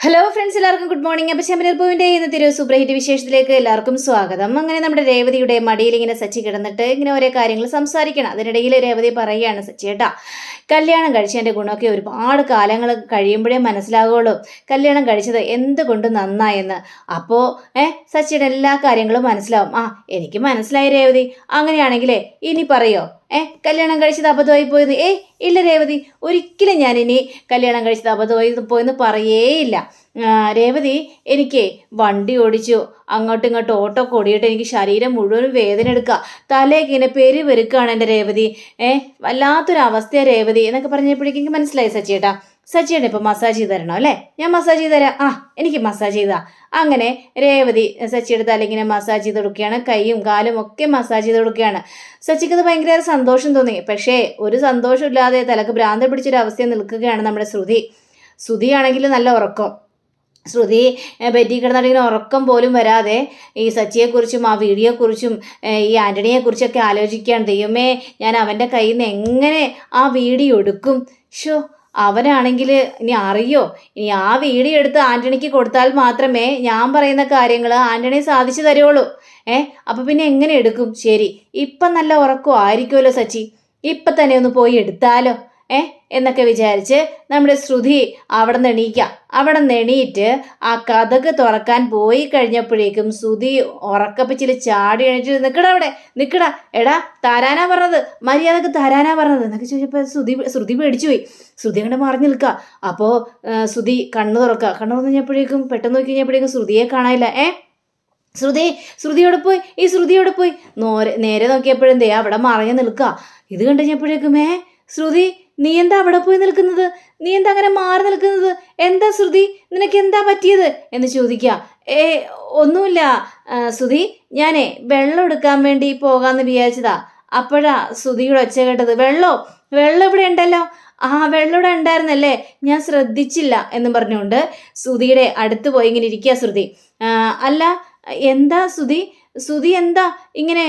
Hello friends എല്ലാവർക്കും good morning അപ്പം ശമനർ പൂവിന്റെ ഇന്നത്തെ ഒരു സൂപ്പർ ഹിറ്റ് വിശേഷത്തിലേക്ക് എല്ലാവർക്കും സ്വാഗതം. അങ്ങനെ നമ്മുടെ രേവതിയുടെ മടിയിൽ ഇങ്ങനെ സച്ചി കിടന്നിട്ട് ഇങ്ങനെ ഓരോ കാര്യങ്ങൾ സംസാരിക്കണം. അതിനിടയിൽ രേവതി പറയുകയാണ് സച്ചി ഏട്ടാ കല്യാണം കഴിച്ചതിന്റെ ഗുണമൊക്കെ ഒരുപാട് കാലങ്ങൾ കഴിയുമ്പോഴേ മനസ്സിലാകുള്ളൂ കല്യാണം കഴിച്ചത് എന്തുകൊണ്ട് നന്നായെന്ന്? അപ്പോൾ ഏ സച്ചിയുടെ എല്ലാ കാര്യങ്ങളും മനസ്സിലാവും. ആ എനിക്ക് മനസ്സിലായി രേവതി. അങ്ങനെയാണെങ്കിലേ ഇനി പറയോ? ഏ കല്യാണം കഴിച്ചത് അബദ്ധമായി പോയത്. ഏ ഇല്ല രേവതി ഒരിക്കലും ഞാൻ ഇനി കല്യാണം കഴിച്ചത് അബദ്ധമായി പോയെന്ന് പറയേയില്ല. രേവതി എനിക്ക് വണ്ടി ഓടിച്ചു. അങ്ങോട്ടും ഇങ്ങോട്ടും ഓട്ടോ ഓടിയിട്ട് എനിക്ക് ശരീരം മുഴുവനും വേദന എടുക്കുക. തലേക്ക് ഇങ്ങനെ പെരി വെറുക്കുകയാണ് എന്റെ രേവതി. ഏ വല്ലാത്തൊരു അവസ്ഥയാണ് രേവതി എന്നൊക്കെ പറഞ്ഞപ്പോഴേക്കും എനിക്ക് മനസ്സിലായി സച്ചിയേട്ടാ. സച്ചിയേട്ട ഇപ്പം മസാജ് ചെയ്ത് തരണം അല്ലേ? ഞാൻ മസാജ് ചെയ്ത് തരാം. ആ എനിക്ക് മസാജ് ചെയ്താ. അങ്ങനെ രേവതി സച്ചിയുടെ തലങ്ങനെ മസാജ് ചെയ്ത് കൊടുക്കുകയാണ്. കൈയും കാലും ഒക്കെ മസാജ് ചെയ്ത് കൊടുക്കുകയാണ്. സച്ചിക്ക് അത് ഭയങ്കര സന്തോഷം തോന്നി. പക്ഷേ ഒരു സന്തോഷമില്ലാതെ തലക്ക് ഭ്രാന്ത് പിടിച്ചൊരു അവസ്ഥയിൽ നിൽക്കുകയാണ് നമ്മുടെ ശ്രുതി. ശ്രുതിയാണെങ്കിൽ നല്ല ഉറക്കം. ശ്രുതി ബെറ്റി ബെഡിൽ ഉറക്കം പോലും വരാതെ ഈ സച്ചിയെക്കുറിച്ചും ആ വീഡിയോയെക്കുറിച്ചും ഈ ആന്റണിയെക്കുറിച്ചൊക്കെ ആലോചിക്കുകയാണ്. ദൈവമേ ഞാൻ അവന്റെ കയ്യിൽ നിന്ന് എങ്ങനെ ആ വീഡിയോ എടുക്കും? ഷോ അവനാണെങ്കിൽ ഇനി അറിയോ? ഇനി ആ വീഡിയോ എടുത്ത് ആന്റണിക്ക് കൊടുത്താൽ മാത്രമേ ഞാൻ പറയുന്ന കാര്യങ്ങൾ ആന്റണി സാധിച്ചു തരുള്ളൂ ഏ? അപ്പം പിന്നെ എങ്ങനെ എടുക്കും? ശരി. ഇപ്പം നല്ല ഉറക്കം ആയിരിക്കുമല്ലോ സച്ചി. ഇപ്പം തന്നെ ഒന്ന് പോയി എടുത്താലോ? ഏ? എന്നൊക്കെ വിചാരിച്ച് നമ്മുടെ ശ്രുതി അവിടെ നിന്ന് എണീക്കാം. അവിടെ നിന്ന് എണീറ്റ് ആ കഥക് തുറക്കാൻ പോയി കഴിഞ്ഞപ്പോഴേക്കും ശ്രുതി ഉറക്കപ്പിച്ചിൽ ചാടി എണീറ്റ് നിൽക്കടാ അവിടെ നിൽക്കടാ എടാ തരാനാ പറഞ്ഞത്. മര്യാദയ്ക്ക് തരാനാ പറഞ്ഞത് എന്നൊക്കെ ചോദിച്ചപ്പോൾ ശ്രുതി ശ്രുതി പേടിച്ചു പോയി ശ്രുതി അങ്ങോട്ട് മറിഞ്ഞു നിൽക്കുക അപ്പോൾ ശ്രുതി കണ്ണു തുറക്കുക കണ്ണു തുറന്നു കഴിഞ്ഞപ്പോഴേക്കും പെട്ടെന്ന് നോക്കി കഴിഞ്ഞപ്പോഴേക്കും ശ്രുതിയെ കാണാനില്ല. ഏ? ശ്രുതി ശ്രുതിയോടെ പോയി? ഈ ശ്രുതിയോടെ പോയി? നോരെ നോക്കിയപ്പോഴെന്തേ അവിടെ മറഞ്ഞു നിൽക്കുക ഇത് കണ്ടു കഴിഞ്ഞപ്പോഴേക്കും ഏ? ശ്രുതി നീ എന്താ അവിടെ പോയി നിൽക്കുന്നത്? നീ എന്താ അങ്ങനെ മാറി നിൽക്കുന്നത്? എന്താ ശ്രുതി? നിനക്ക് എന്താ പറ്റിയത്? എന്ന് ചോദിക്കുക. ഏ ഒന്നുമില്ല. ശ്രുതി ഞാനേ വെള്ളം എടുക്കാൻ വേണ്ടി പോകാമെന്ന് വിചാരിച്ചതാ. അപ്പോഴാ ശ്രുതിയുടെ ഒച്ച കേട്ടത്. വെള്ളോ? വെള്ളം ഇവിടെ ഉണ്ടല്ലോ. ആ വെള്ളം ഇവിടെ ഉണ്ടായിരുന്നല്ലേ? ഞാൻ ശ്രദ്ധിച്ചില്ല എന്ന് പറഞ്ഞുകൊണ്ട് ശ്രുതിയുടെ അടുത്ത് പോയി ഇങ്ങനെ ഇരിക്കുക ശ്രുതി. അല്ല എന്താ ശ്രുതി? ശ്രുതി എന്താ ഇങ്ങനെ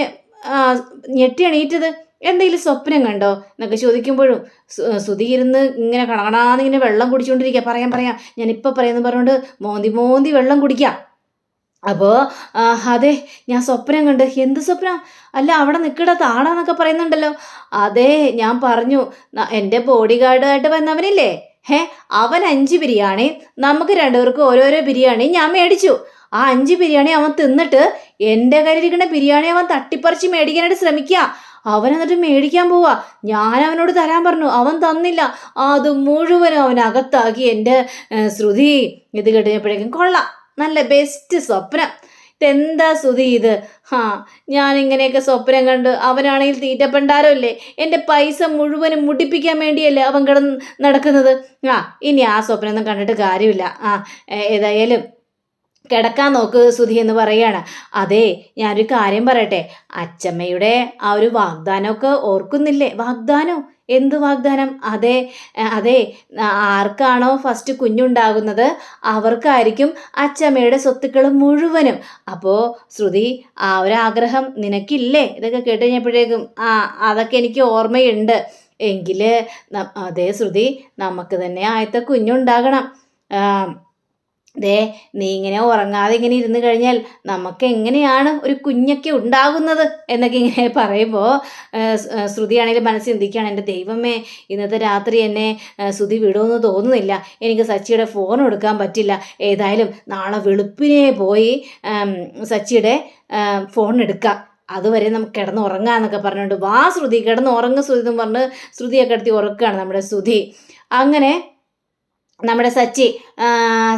ഞെട്ടി എണീറ്റത്? എന്തെങ്കിലും സ്വപ്നം കണ്ടോ? എന്നൊക്കെ ചോദിക്കുമ്പോഴും സു- ഇരുന്ന് ഇങ്ങനെ കണകണാന്ന് ഇങ്ങനെ വെള്ളം കുടിച്ചുകൊണ്ടിരിക്കുക പറയാം പറയാം. ഞാനിപ്പോൾ പറയുന്നു പറഞ്ഞുകൊണ്ട് മോന്തി മോന്തി വെള്ളം കുടിക്കാം. അപ്പോൾ അതെ ഞാൻ സ്വപ്നം കണ്ട്. എന്ത് സ്വപ്നം? അല്ല അവിടെ നിൽക്കട താടാന്നൊക്കെ പറയുന്നുണ്ടല്ലോ. അതെ ഞാൻ പറഞ്ഞു എന്റെ ബോഡി ഗാർഡായിട്ട് വന്നവനില്ലേ? ഹേ അവൻ അഞ്ച് ബിരിയാണി നമുക്ക് രണ്ടുപേർക്കും ഓരോരോ ബിരിയാണി ഞാൻ മേടിച്ചു. ആ അഞ്ച് ബിരിയാണി അവൻ തിന്നിട്ട് എന്റെ കയ്യിലിരിക്കുന്ന ബിരിയാണി അവൻ തട്ടിപ്പറിച്ച് മേടിക്കാനായിട്ട് ശ്രമിക്കുക അവൻ എന്നിട്ട് മേടിക്കാൻ പോവാ. ഞാൻ അവനോട് തരാൻ പറഞ്ഞു. അവൻ തന്നില്ല. അത് മുഴുവനും അവൻ അകത്താക്കി എന്റെ ശ്രുതി ഇത് കഴിഞ്ഞപ്പോഴേക്കും കൊള്ളാം. നല്ല ബെസ്റ്റ് സ്വപ്നം. ഇതെന്താ ശ്രുതി ഇത്? ഹാ ഞാൻ ഇങ്ങനെയൊക്കെ സ്വപ്നം കണ്ട് അവനാണെങ്കിൽ തീറ്റപ്പണ്ടാരമല്ലേ എന്റെ പൈസ മുഴുവനും മുടിപ്പിക്കാൻ വേണ്ടിയല്ലേ അവൻ കിടന്ന് നടക്കുന്നത്? ആ ഇനി ആ സ്വപ്നമൊന്നും കണ്ടിട്ട് കാര്യമില്ല. ആ ഏതായാലും കിടക്കാൻ നോക്ക് സുധി എന്ന് പറയാണ്. അതെ ഞാനൊരു കാര്യം പറയട്ടെ. അച്ചമ്മയുടെ ആ ഒരു വാഗ്ദാനമൊക്കെ ഓർക്കുന്നില്ലേ? വാഗ്ദാനം? എന്ത് വാഗ്ദാനം? അതെ അതെ ആർക്കാണോ ഫസ്റ്റ് കുഞ്ഞുണ്ടാകുന്നത്? അവർക്കായിരിക്കും അച്ചമ്മയുടെ സ്വത്തുക്കൾ മുഴുവനും. അപ്പോൾ ശ്രുതി ആ ഒരു ആഗ്രഹം നിനക്കില്ലേ? ഇതൊക്കെ കേട്ട് കഴിഞ്ഞപ്പോഴേക്കും ആ അതൊക്കെ എനിക്ക് ഓർമ്മയുണ്ട്. എങ്കിൽ അതെ ശ്രുതി നമുക്ക് തന്നെ ആയത്തെ കുഞ്ഞുണ്ടാകണം. ദേ നീ ഇങ്ങനെ ഉറങ്ങാതെ ഇങ്ങനെ ഇരുന്ന് കഴിഞ്ഞാൽ നമുക്ക് എങ്ങനെയാണ് ഒരു കുഞ്ഞൊക്കെ ഉണ്ടാകുന്നത് എന്നൊക്കെ ഇങ്ങനെ പറയുമ്പോൾ ശ്രുതിയാണെങ്കിലും മനസ്സിൽ ചിന്തിക്കുകയാണ് എന്റെ ദൈവമേ ഇന്നത്തെ രാത്രി എന്നെ ശ്രുതി വിടുമെന്ന് തോന്നുന്നില്ല. എനിക്ക് സച്ചിയുടെ ഫോൺ എടുക്കാൻ പറ്റില്ല. ഏതായാലും നാളെ വെളുപ്പിനെ പോയി സച്ചിയുടെ ഫോൺ എടുക്കാം. അതുവരെ നമുക്ക് കിടന്ന് ഉറങ്ങാന്നൊക്കെ പറഞ്ഞുകൊണ്ട് വാ ശ്രുതി കിടന്ന് ഉറങ്ങ ശ്രുതി എന്ന് പറഞ്ഞ് ശ്രുതിയൊക്കെ എടുത്തി ഉറക്കുകയാണ് നമ്മുടെ ശ്രുതി. അങ്ങനെ നമ്മുടെ സച്ചി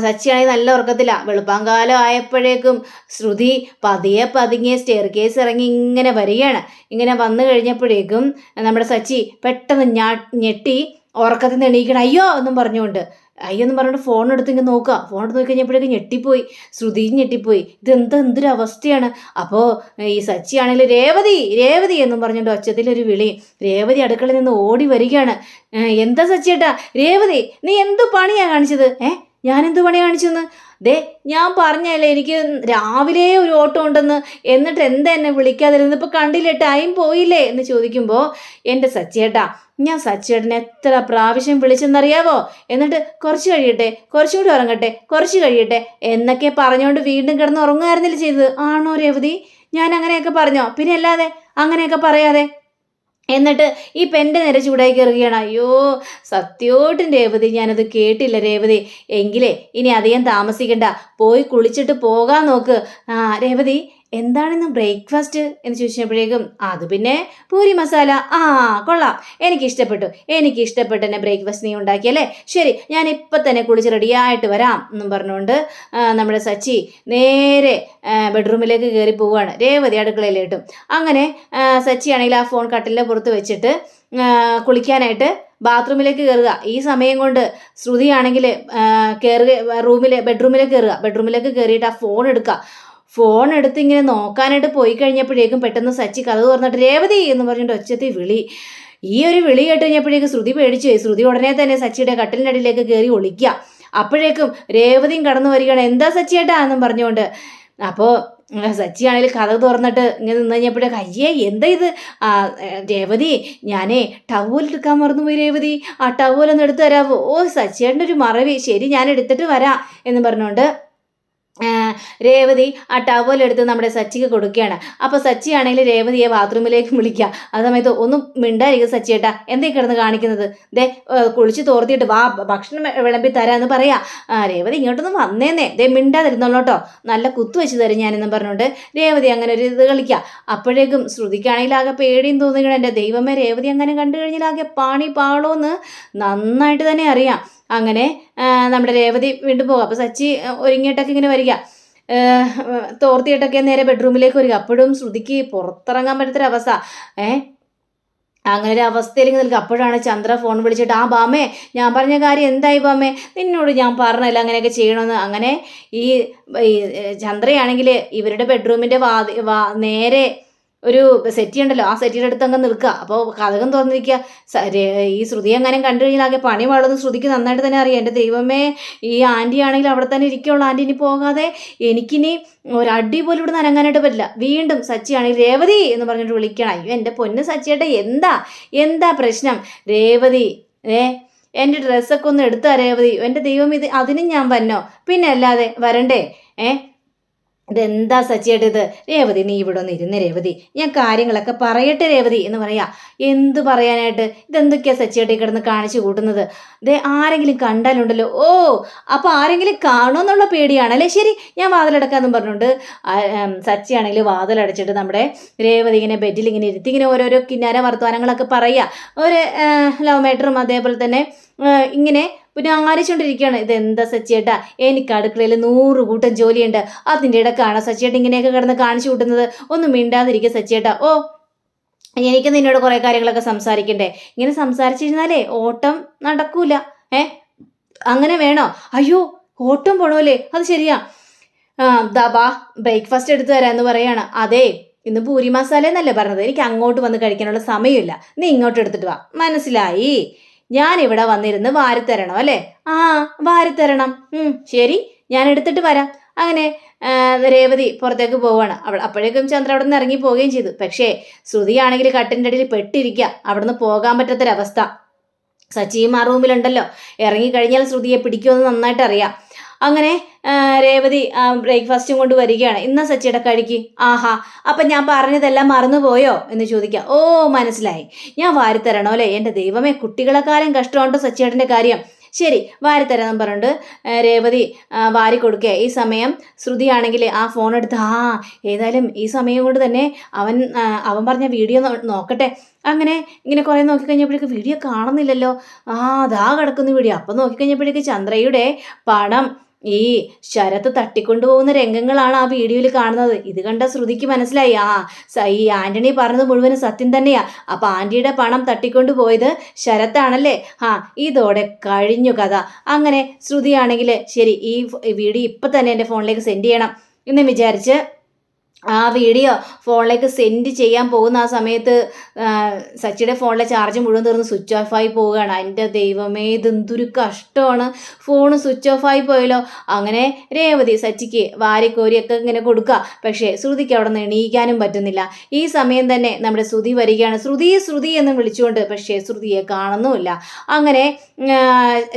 സച്ചിയാണെങ്കിൽ നല്ല ഉറക്കത്തിലാണ് വെളുപ്പാങ്കാലം ആയപ്പോഴേക്കും ശ്രുതി പതിയെ പതുങ്ങിയ സ്റ്റെയർ കേസ് ഇറങ്ങി ഇങ്ങനെ വരികയാണ്. ഇങ്ങനെ വന്നു കഴിഞ്ഞപ്പോഴേക്കും നമ്മുടെ സച്ചി പെട്ടെന്ന് ഞാ ഞെട്ടി ഉറക്കത്തിൽ നിന്ന് എണീക്കണം. അയ്യോ എന്നും പറഞ്ഞുകൊണ്ട് അയ്യോ പറഞ്ഞിട്ട് ഫോൺ എടുത്ത് ഇങ്ങനെ നോക്കുക. ഫോൺ എടുത്ത് നോക്കി കഴിഞ്ഞപ്പോഴേക്കും ഞെട്ടിപ്പോയി. ശ്രുതിയും ഞെട്ടിപ്പോയി. ഇതെന്ത് എന്തൊരു അവസ്ഥയാണ്? അപ്പോൾ ഈ സച്ചി ആണെങ്കിൽ രേവതി രേവതി എന്നും പറഞ്ഞുകൊണ്ട് ഒച്ചത്തിലൊരു വിളി. രേവതി അടുക്കളയിൽ നിന്ന് ഓടി വരികയാണ്. "ഏ, എന്താ സച്ചിയേട്ടാ രേവതി നീ എന്ത് പണിയാണ് കാണിച്ചത്? ഏഹ് ഞാൻ എന്തു പണി കാണിച്ചെന്ന് ദേ ഞാൻ പറഞ്ഞല്ലേ എനിക്ക് രാവിലെ ഒരു ഓട്ടം ഉണ്ടെന്ന് എന്നിട്ട് എന്താ എന്നെ വിളിക്കാതിരുന്നത്? ഇപ്പോൾ കണ്ടില്ലേ ടൈം പോയില്ലേ? എന്ന് ചോദിക്കുമ്പോൾ എന്റെ സച്ചിയേട്ടാ ഞാൻ സച്ചിയേട്ടനെ എത്ര പ്രാവശ്യം വിളിച്ചെന്നറിയാവോ? എന്നിട്ട് കുറച്ച് കഴിയട്ടെ കുറച്ചും കൂടി ഉറങ്ങട്ടെ കുറച്ച് കഴിയട്ടെ എന്നൊക്കെ പറഞ്ഞുകൊണ്ട് വീണ്ടും കിടന്ന് ഉറങ്ങുമായിരുന്നില്ല ചെയ്തത്? ആണോ രേവതി? ഞാൻ അങ്ങനെയൊക്കെ പറഞ്ഞോ? പിന്നെ അല്ലാതെ അങ്ങനെയൊക്കെ പറയാതെ? എന്നിട്ട് ഈ പെന്റെ നേരെ ചൂടായി കയറുകയാണ്. അയ്യോ സത്യോട്ടും രേവതി ഞാനത് കേട്ടില്ല രേവതി. എങ്കിലേ ഇനി അധികം താമസിക്കണ്ട. പോയി കുളിച്ചിട്ട് പോകാൻ നോക്ക്. ആ രേവതി എന്താണിന്ന് ബ്രേക്ക്ഫാസ്റ്റ് എന്ന് ചോദിച്ചപ്പോഴേക്കും അത് പിന്നെ പൂരി മസാല. ആ കൊള്ളാം. എനിക്ക് ഇഷ്ടപ്പെട്ടു എനിക്ക് ഇഷ്ടപ്പെട്ട് തന്നെ ബ്രേക്ക്ഫാസ്റ്റ് നീ ഉണ്ടാക്കിയല്ലേ? ശരി ഞാൻ ഇപ്പം തന്നെ കുളിച്ച് റെഡിയായിട്ട് വരാം എന്നും പറഞ്ഞുകൊണ്ട് നമ്മുടെ സച്ചി നേരെ ബെഡ്റൂമിലേക്ക് കയറി പോവുകയാണ് രേവതി അടുക്കളയിലേട്ടും. അങ്ങനെ സച്ചി ആണെങ്കിൽ ആ ഫോൺ കട്ടിലിന്റെ പുറത്ത് വെച്ചിട്ട് കുളിക്കാനായിട്ട് ബാത്റൂമിലേക്ക് കയറുക ഈ സമയം കൊണ്ട് ശ്രുതിയാണെങ്കിൽ കയറുക റൂമിലെ ബെഡ്റൂമിലേക്ക് കയറുക ബെഡ്റൂമിലേക്ക് കയറിയിട്ട് ആ ഫോൺ എടുക്കുക. ഫോൺ എടുത്ത് ഇങ്ങനെ നോക്കാനായിട്ട് പോയി കഴിഞ്ഞപ്പോഴേക്കും പെട്ടെന്ന് സച്ചി കഥ തുറന്നിട്ട് രേവതി എന്ന് പറഞ്ഞിട്ട് ഒച്ചത്തി വിളി. ഈ ഒരു വിളി കേട്ട് കഴിഞ്ഞപ്പോഴേക്കും ശ്രുതി പേടിച്ചു പോയി. ശ്രുതി ഉടനെ തന്നെ സച്ചിയുടെ കട്ടിലിനടിയിലേക്ക് കയറി ഒളിക്കുക. അപ്പോഴേക്കും രേവതിയും കടന്നു വരികയാണ്. എന്താ സച്ചിയേട്ടാ എന്നും പറഞ്ഞുകൊണ്ട്. അപ്പോൾ സച്ചിയാണെങ്കിൽ കഥ തുറന്നിട്ട് ഇങ്ങനെ നിന്ന് കഴിഞ്ഞപ്പോഴേക്കും അയ്യേ എന്താ ഇത്? രേവതി ഞാനേ ടവൽ എടുക്കാൻ മറന്നുപോയി രേവതി. ആ ടവലൊന്ന് എടുത്തു തരാമോ ഓ സച്ചിയേട്ടന്റെ ഒരു മറവി. ശരി ഞാൻ എടുത്തിട്ട് വരാം എന്ന് പറഞ്ഞുകൊണ്ട് രേവതി ആ ടവൽ എടുത്ത് നമ്മുടെ സച്ചിക്ക് കൊടുക്കുകയാണ്. അപ്പോൾ സച്ചി ആണെങ്കിൽ രേവതിയെ ബാത്റൂമിലേക്ക് വിളിക്കുക. ആ സമയത്ത് ഒന്നും മിണ്ടായിരിക്കും സച്ചി ചേട്ടാ എന്തേ കിടന്ന് കാണിക്കുന്നത്? ദേ കുളിച്ച് തോർത്തിയിട്ട് വാ ഭക്ഷണം വിളമ്പി തരാമെന്ന് പറയാ. രേവതി ഇങ്ങോട്ടൊന്നും വന്നേന്നേ. ദേ മിണ്ടാതിരുന്നോളൂട്ടോ നല്ല കുത്തു വെച്ച് തരും ഞാനെന്നും പറഞ്ഞുകൊണ്ട് രേവതി അങ്ങനെ ഒരു ഇത് കളിക്കുക. അപ്പോഴേക്കും ശ്രുതിക്കാണെങ്കിൽ ആകെ പേടിയും തോന്നുകയാണ്. എന്റെ ദൈവമേ രേവതി അങ്ങനെ കണ്ടു കഴിഞ്ഞാൽ ആകെ പാണി പാളോന്ന് നന്നായിട്ട് തന്നെ അറിയാം. അങ്ങനെ നമ്മുടെ രേവതി വീണ്ടും പോകും. അപ്പോൾ സച്ചി ഒരുങ്ങിയിട്ടൊക്കെ ഇങ്ങനെ വരിക. തോർത്തിയിട്ടൊക്കെ നേരെ ബെഡ്റൂമിലേക്ക് വരിക. അപ്പോഴും ശ്രുതിക്ക് പുറത്തിറങ്ങാൻ പറ്റാത്തൊരവസ്ഥ ഏ? അങ്ങനെ ഒരു അവസ്ഥയിലേക്ക് നിൽക്കുക. അപ്പോഴാണ് ചന്ദ്ര ഫോൺ വിളിച്ചിട്ട് ആ ബാമേ ഞാൻ പറഞ്ഞ കാര്യം എന്തായി ബാമേ? നിന്നോട് ഞാൻ പറഞ്ഞല്ല അങ്ങനെയൊക്കെ ചെയ്യണമെന്ന് അങ്ങനെ ഈ ചന്ദ്രയാണെങ്കിൽ ഇവരുടെ ബെഡ്റൂമിന്റെ വാ നേരെ ഒരു സെറ്റി ഉണ്ടല്ലോ ആ സെറ്റിയുടെ അടുത്ത് അങ്ങ് നിൽക്കുക. അപ്പോൾ കഥകം തുറന്നിരിക്കുക. സ- ഈ ശ്രുതി എങ്ങാനും കണ്ടു കഴിഞ്ഞാൽ ആകെ പണി വളർന്ന് ശ്രുതിക്ക് നന്നായിട്ട് തന്നെ അറിയാം. എന്റെ ദൈവമേ ഈ ആന്റി ആണെങ്കിൽ അവിടെ തന്നെ ഇരിക്കുള്ളൂ ആന്റി ഇനി പോകാതെ എനിക്കിനി ഒരടി പോലും ഇവിടെ നനങ്ങാനായിട്ട് പറ്റില്ല. വീണ്ടും സച്ചി സച്ചിയാണെങ്കിൽ രേവതി എന്ന് പറഞ്ഞിട്ട് വിളിക്കണം. അയ്യോ എന്റെ പൊന്ന് സച്ചിയേട്ട എന്താ? എന്താ പ്രശ്നം? രേവതി ഏ എന്റെ ഡ്രസ്സൊക്കെ ഒന്ന് എടുത്താ രേവതി? എന്റെ ദൈവം ഇത് അതിനും ഞാൻ വന്നോ? പിന്നെ അല്ലാതെ വരണ്ടേ? ഏ ഇതെന്താ സച്ചിയേട്ടത് രേവതി നീ ഇവിടെ ഒന്ന് ഇരുന്ന് രേവതി. ഞാൻ കാര്യങ്ങളൊക്കെ പറയട്ടെ രേവതി എന്ന് പറയാ. എന്ത് പറയാനായിട്ട്? ഇതെന്തൊക്കെയാ സച്ചിയേട്ടി കിടന്ന് കാണിച്ചു കൂട്ടുന്നത്? ഇതേ ആരെങ്കിലും കണ്ടാലുണ്ടല്ലോ. ഓ അപ്പോൾ ആരെങ്കിലും കാണുമെന്നുള്ള പേടിയാണല്ലേ? ശരി ഞാൻ വാതിലടക്കാന്നും പറഞ്ഞുകൊണ്ട് സച്ചിയാണെങ്കിൽ വാതിലടച്ചിട്ട് നമ്മുടെ രേവതി ഇങ്ങനെ ബെഡിൽ ഇങ്ങനെ ഇരുത്തി ഇങ്ങനെ ഓരോരോ കിന്നാര വർത്തമാനങ്ങളൊക്കെ പറയുക. ഒരു ലവ് മേറ്ററും അതേപോലെ തന്നെ ഇങ്ങനെ പിന്നെ ആലോചിച്ചുകൊണ്ടിരിക്കുകയാണ് ഇത് എന്താ സച്ചിയേട്ടാ? എനിക്ക് അടുക്കളയിൽ നൂറ് കൂട്ടം ജോലിയുണ്ട്. അതിന്റെ ഇടക്കാണ് സച്ചിയേട്ട ഇങ്ങനെയൊക്കെ കിടന്ന് കാണിച്ചു കൂട്ടുന്നത്? ഒന്നും മിണ്ടാതിരിക്കുക സച്ചിയേട്ടാ. ഓ എനിക്ക് നിന്നോട് കുറേ കാര്യങ്ങളൊക്കെ സംസാരിക്കണ്ടേ? ഇങ്ങനെ സംസാരിച്ചിരുന്നാലേ ഓട്ടം നടക്കൂല. ഏ അങ്ങനെ വേണോ? അയ്യോ ഓട്ടം പോണോല്ലേ അത് ശരിയാ. ആ ദാ ബാ ബ്രേക്ക്ഫാസ്റ്റ് എടുത്തു തരാമെന്ന് പറയാണ്. അതെ ഇന്ന് പൂരി മസാല എന്നല്ലേ പറഞ്ഞത്? എനിക്ക് അങ്ങോട്ട് വന്ന് കഴിക്കാനുള്ള സമയമില്ല. നീ ഇങ്ങോട്ട് എടുത്തിട്ട് വാ. മനസ്സിലായി. ഞാൻ ഇവിടെ വന്നിരുന്ന് വാരിത്തരണം അല്ലേ? ആ വാരിത്തരണം. ഉം ശരി. ഞാൻ എടുത്തിട്ട് വരാം. അങ്ങനെ രേവതി പുറത്തേക്ക് പോവാണ് അവൾ അപ്പോഴേക്കും ചന്ദ്ര അവിടെ നിന്ന് ഇറങ്ങി പോവുകയും ചെയ്തു. പക്ഷേ ശ്രുതിയാണെങ്കിൽ കട്ടിന്റെ അടിയിൽ പെട്ടിരിക്കുക അവിടെ നിന്ന് പോകാൻ പറ്റാത്തൊരവസ്ഥ. സച്ചിയും ആ റൂമിലുണ്ടല്ലോ. ഇറങ്ങിക്കഴിഞ്ഞാൽ ശ്രുതിയെ പിടിക്കുമെന്ന് നന്നായിട്ട് അറിയാം അങ്ങനെ രേവതി ബ്രേക്ക്ഫാസ്റ്റും കൊണ്ട് വരികയാണ്. ഇന്ന സച്ചിയുടെ കഴിക്ക് ആഹാ. അപ്പം ഞാൻ പറഞ്ഞതെല്ലാം മറന്നുപോയോ? എന്ന് ചോദിക്കുക ഓ മനസ്സിലായി. ഞാൻ വാരിത്തരണോ അല്ലേ? എന്റെ ദൈവമേ കുട്ടികളെക്കാലം കഷ്ടമുണ്ടോ സച്ചിയേട്ടന്റെ കാര്യം. ശരി വാരിത്തരാമെന്ന് പറഞ്ഞിട്ട് രേവതി വാരി കൊടുക്കുക ഈ സമയം ശ്രുതിയാണെങ്കിൽ ആ ഫോൺ എടുത്ത് ആ ഏതായാലും ഈ സമയം കൊണ്ട് തന്നെ അവൻ അവൻ പറഞ്ഞ വീഡിയോ നോക്കട്ടെ. അങ്ങനെ ഇങ്ങനെ കുറേ നോക്കിക്കഴിഞ്ഞപ്പോഴേക്ക് വീഡിയോ കാണുന്നില്ലല്ലോ. ആ അതാ കിടക്കുന്ന വീഡിയോ. അപ്പം നോക്കിക്കഴിഞ്ഞപ്പോഴേക്ക് ചന്ദ്രയുടെ പണം ഈ ശരത്ത് തട്ടിക്കൊണ്ടുപോകുന്ന രംഗങ്ങളാണ് ആ വീഡിയോയിൽ കാണുന്നത്. ഇത് കണ്ട ശ്രുതിക്ക് മനസ്സിലായി. ആ ഈ ആന്റണി പറഞ്ഞത് മുഴുവനും സത്യം തന്നെയാ. അപ്പൊ ആന്റിയുടെ പണം തട്ടിക്കൊണ്ടു പോയത് ശരത്താണല്ലേ? ആ ഇതോടെ കഴിഞ്ഞു കഥ. അങ്ങനെ ശ്രുതിയാണെങ്കിൽ ശരി ഈ വീഡിയോ ഇപ്പൊ തന്നെ എന്റെ ഫോണിലേക്ക് സെൻഡ് ചെയ്യണം എന്ന് വിചാരിച്ച് ആ വീഡിയോ ഫോണിലേക്ക് സെൻഡ് ചെയ്യാൻ പോകുന്ന ആ സമയത്ത് സച്ചിയുടെ ഫോണിലെ ചാർജ് മുഴുവൻ തീർന്ന് സ്വിച്ച് ഓഫ് ആയി പോവുകയാണ്. എന്റെ ദൈവമേ ഇതെന്തൊരു കഷ്ടമാണ്. ഫോൺ സ്വിച്ച് ഓഫ് ആയി പോയല്ലോ. അങ്ങനെ രേവതി സച്ചിക്ക് വാരിക്കോരിയൊക്കെ ഇങ്ങനെ കൊടുക്കുക. പക്ഷേ ശ്രുതിക്ക് അവിടെ നിന്ന് എണീക്കാനും പറ്റുന്നില്ല. ഈ സമയം തന്നെ നമ്മുടെ ശ്രുതി വരികയാണ്. ശ്രുതി ശ്രുതി എന്ന് വിളിച്ചുകൊണ്ട് പക്ഷേ ശ്രുതിയെ കാണുന്നുമില്ല. അങ്ങനെ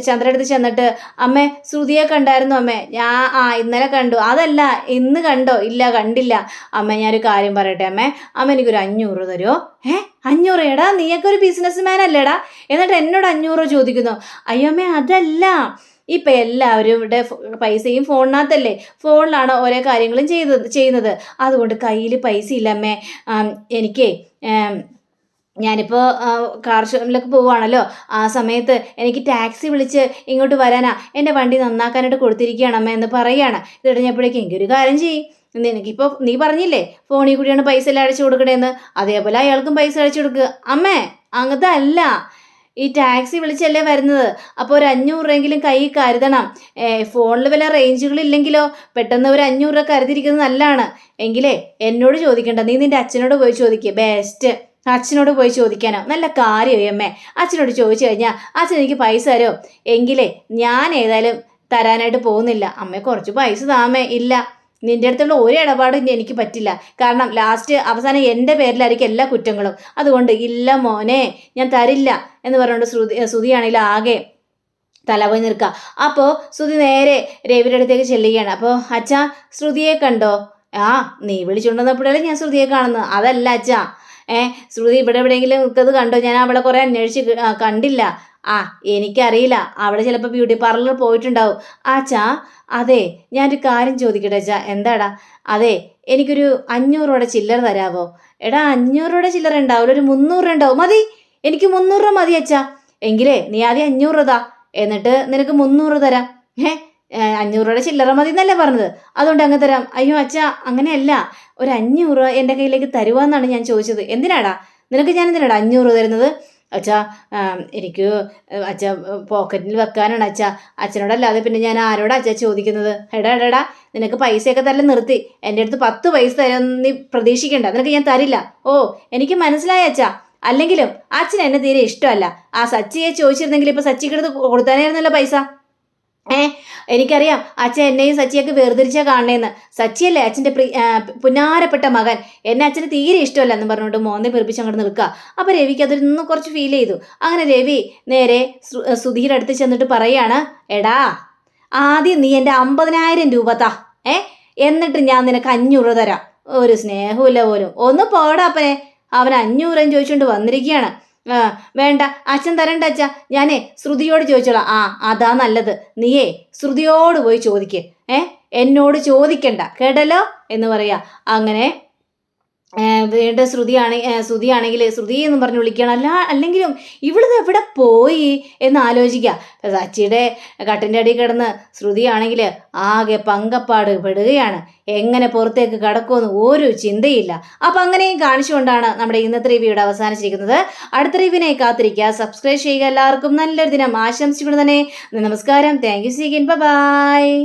ചന്ദ്രടുത്ത് ചെന്നിട്ട് അമ്മേ ശ്രുതിയെ കണ്ടായിരുന്നു അമ്മേ? ഞാൻ ആ ഇന്നലെ കണ്ടു. അതല്ല ഇന്ന് കണ്ടോ? ഇല്ല കണ്ടില്ല. അമ്മ ഞാനൊരു കാര്യം പറയട്ടെ അമ്മേ. അമ്മ എനിക്കൊരു അഞ്ഞൂറ് തരുമോ ഏ അഞ്ഞൂറ് എടാ നീയൊക്കെ ഒരു ബിസിനസ് മാൻ അല്ലേടാ. എന്നിട്ട് എന്നോട് അഞ്ഞൂറ് ചോദിക്കുന്നു. അയ്യോ അമ്മേ അതല്ല. ഇപ്പം എല്ലാവരും ഇവിടെ പൈസയും ഫോണിനകത്തല്ലേ. ഫോണിലാണ് ഓരോ കാര്യങ്ങളും ചെയ്ത് ചെയ്യുന്നത്. അതുകൊണ്ട് കയ്യിൽ പൈസ ഇല്ല അമ്മേ. ആം, എനിക്കേ ഞാനിപ്പോൾ ഷോറൂമിലേക്ക് പോവുകയാണല്ലോ ആ സമയത്ത് എനിക്ക് ടാക്സി വിളിച്ച് ഇങ്ങോട്ട് വരാനാ. എന്റെ വണ്ടി നന്നാക്കാനായിട്ട് കൊടുത്തിരിക്കുകയാണ് അമ്മ എന്ന് പറയുകയാണ് ഇത് കഴിഞ്ഞപ്പോഴേക്കും എനിക്കൊരു കാര്യം ചെയ്യും. നിനക്കിപ്പോൾ നീ പറഞ്ഞില്ലേ ഫോണിൽ കൂടിയാണ് പൈസ എല്ലാം അടച്ചു കൊടുക്കണേന്ന്? അതേപോലെ അയാൾക്കും പൈസ അടച്ചു കൊടുക്കുക അമ്മേ അങ്ങനത്തെ അല്ല ഈ ടാക്സി വിളിച്ചല്ലേ വരുന്നത്? അപ്പോൾ ഒരു അഞ്ഞൂറ് രൂപയെങ്കിലും കൈ കരുതണം. ഫോണിൽ വല്ല റേഞ്ചുകളില്ലെങ്കിലോ പെട്ടെന്ന് ഒരു അഞ്ഞൂറ് രൂപ കരുതിയിരിക്കുന്നത് നല്ലതാണ്. എങ്കിലേ എന്നോട് ചോദിക്കണ്ട. നീ നിന്റെ അച്ഛനോട് പോയി ചോദിക്കുക ബെസ്റ്റ് അച്ഛനോട് പോയി ചോദിക്കാനോ? നല്ല കാര്യമായി അമ്മേ. അച്ഛനോട് ചോദിച്ചു കഴിഞ്ഞാൽ അച്ഛൻ എനിക്ക് പൈസ തരോ? എങ്കിലേ ഞാൻ ഏതായാലും തരാനായിട്ട് പോകുന്നില്ല. അമ്മേ കുറച്ച് പൈസ താമേ ഇല്ല. നിന്റെ അടുത്തുള്ള ഒരു ഇടപാടും ഇനി എനിക്ക് പറ്റില്ല. കാരണം ലാസ്റ്റ് അവസാനം എന്റെ പേരിലായിരിക്കും എല്ലാ കുറ്റങ്ങളും. അതുകൊണ്ട് ഇല്ല മോനെ ഞാൻ തരില്ല എന്ന് പറഞ്ഞുകൊണ്ട് ശ്രുതി ശ്രുതിയാണെങ്കിൽ ആകെ തലപോയി നിൽക്കുക. അപ്പോൾ ശ്രുതി നേരെ രവിയുടെ അടുത്തേക്ക് ചെല്ലുകയാണ്. അപ്പോൾ അച്ഛാ ശ്രുതിയെ കണ്ടോ? ആ നീ വിളിച്ചുകൊണ്ടുവന്നപ്പോഴല്ലേ ഞാൻ ശ്രുതിയെ കാണുന്നത് അതല്ല അച്ഛാ. ഏ ശ്രുതി ഇവിടെ എവിടെയെങ്കിലും നിൽക്കുന്നത് കണ്ടോ? ഞാൻ അവളെ കുറേ അന്വേഷിച്ച് കണ്ടില്ല. ആ എനിക്കറിയില്ല. അവിടെ ചിലപ്പോൾ ബ്യൂട്ടി പാർലറിൽ പോയിട്ടുണ്ടാവും. ആ ചാ അതെ ഞാനൊരു കാര്യം ചോദിക്കട്ടെ ചാ എന്താടാ? അതെ എനിക്കൊരു അഞ്ഞൂറ് രൂപയുടെ ചില്ലറ തരാവോ? എടാ അഞ്ഞൂറ് രൂപയുടെ ചില്ലറ ഉണ്ടാവില്ല. ഒരു മുന്നൂറ് രൂപ ഉണ്ടാവും. മതി. എനിക്ക് മുന്നൂറ് രൂപ മതി അച്ഛാ എങ്കിലേ നീ ആദ്യം അഞ്ഞൂറ് രൂപ എന്നിട്ട് നിനക്ക് മുന്നൂറ് തരാം. ഏ അഞ്ഞൂറ് രൂപയുടെ ചില്ലറ മതി എന്നല്ലേ പറഞ്ഞത്? അതുകൊണ്ട് അങ്ങ് തരാം. അയ്യോ അച്ഛാ അങ്ങനെയല്ല. ഒരു അഞ്ഞൂറ് രൂപ എന്റെ കയ്യിലേക്ക് തരുവാന്നാണ് ഞാൻ ചോദിച്ചത്. എന്തിനാടാ? നിനക്ക് ഞാൻ എന്തിനാടാ അഞ്ഞൂറ് തരുന്നത്? അച്ഛാ എനിക്ക് അച്ഛ പോക്കറ്റിൽ വെക്കാനാണ് അച്ഛാ. അച്ഛനോടല്ലാതെ പിന്നെ ഞാൻ ആരോടാ അച്ഛാ ചോദിക്കുന്നത്? എടാ എടാ എടാ നിനക്ക് പൈസയൊക്കെ തരൽ നിർത്തി. എന്റെ അടുത്ത് പത്ത് പൈസ തരും നീ പ്രതീക്ഷിക്കണ്ട. നിനക്ക് ഞാൻ തരില്ല. ഓ എനിക്ക് മനസ്സിലായ അച്ഛാ. അല്ലെങ്കിലും അച്ഛൻ എന്നെ തീരെ ഇഷ്ടമല്ല. ആ സച്ചിയെ ചോദിച്ചിരുന്നെങ്കിൽ ഇപ്പോൾ സച്ചിക്കെടുത്ത് കൊടുത്താനായിരുന്നല്ലോ പൈസ. ഏ എനിക്കറിയാം അച്ഛൻ എന്നെയും സച്ചിയൊക്കെ വേർതിരിച്ചാ കാണണേന്ന്. സച്ചിയല്ലേ അച്ഛന്റെ പ്രി പുനാരപ്പെട്ട മകൻ. എന്നെ അച്ഛന് തീരെ ഇഷ്ടമല്ല എന്ന് പറഞ്ഞുകൊണ്ട് മോനെ പെറുപ്പിച്ച് അങ്ങോട്ട് നിൽക്കുക. അപ്പോൾ രവിക്ക് അതൊന്ന് കുറച്ച് ഫീൽ ചെയ്തു. അങ്ങനെ രവി നേരെ സുധീരുടെ അടുത്ത് ചെന്നിട്ട് പറയാണ് എടാ ആദ്യം നീ എന്റെ അമ്പതിനായിരം രൂപ താ ഏ? എന്നിട്ട് ഞാൻ നിനക്ക് അഞ്ഞൂറ് തരാം. ഒരു സ്നേഹമില്ല പോലും. ഒന്ന് പോടാ അപ്പനെ. അവൻ അഞ്ഞൂറും ചോദിച്ചുകൊണ്ട് വന്നിരിക്കുകയാണ്. ആ വേണ്ട. അച്ഛൻ തരണ്ട അച്ഛ. ഞാനേ ശ്രുതിയോട് ചോദിച്ചോളാം. ആ അതാ നല്ലത്. നീയേ ശ്രുതിയോട് പോയി ചോദിക്ക്. ഏ? എന്നോട് ചോദിക്കണ്ട. കേട്ടല്ലോ? എന്ന് പറയാ. അങ്ങനെ വീണ്ടും ശ്രുതിയാണ് ശ്രുതിയാണെങ്കിൽ ശ്രുതി എന്ന് പറഞ്ഞ് വിളിക്കണം അല്ല അല്ലെങ്കിലും ഇവിടുന്ന് എവിടെ പോയി എന്ന് ആലോചിക്കുക. സച്ചിയുടെ കട്ടിന്റെ അടിയിൽ കിടന്ന് ശ്രുതിയാണെങ്കിൽ ആകെ പങ്കപ്പാട് പെടുകയാണ്. എങ്ങനെ പുറത്തേക്ക് കടക്കുമെന്ന് ഒരു ചിന്തയില്ല. അപ്പം അങ്ങനെയും കാണിച്ചുകൊണ്ടാണ് നമ്മുടെ ഇന്നത്തെ റിവ്യൂടെ അവസാനിച്ചിരിക്കുന്നത്. അടുത്ത റിവ്യൂവിനെ കാത്തിരിക്കുക. സബ്സ്ക്രൈബ് ചെയ്യുക. എല്ലാവർക്കും നല്ലൊരു ദിനം ആശംസിച്ചുകൊണ്ട് തന്നെ നമസ്കാരം. Thank you സീകിൻ by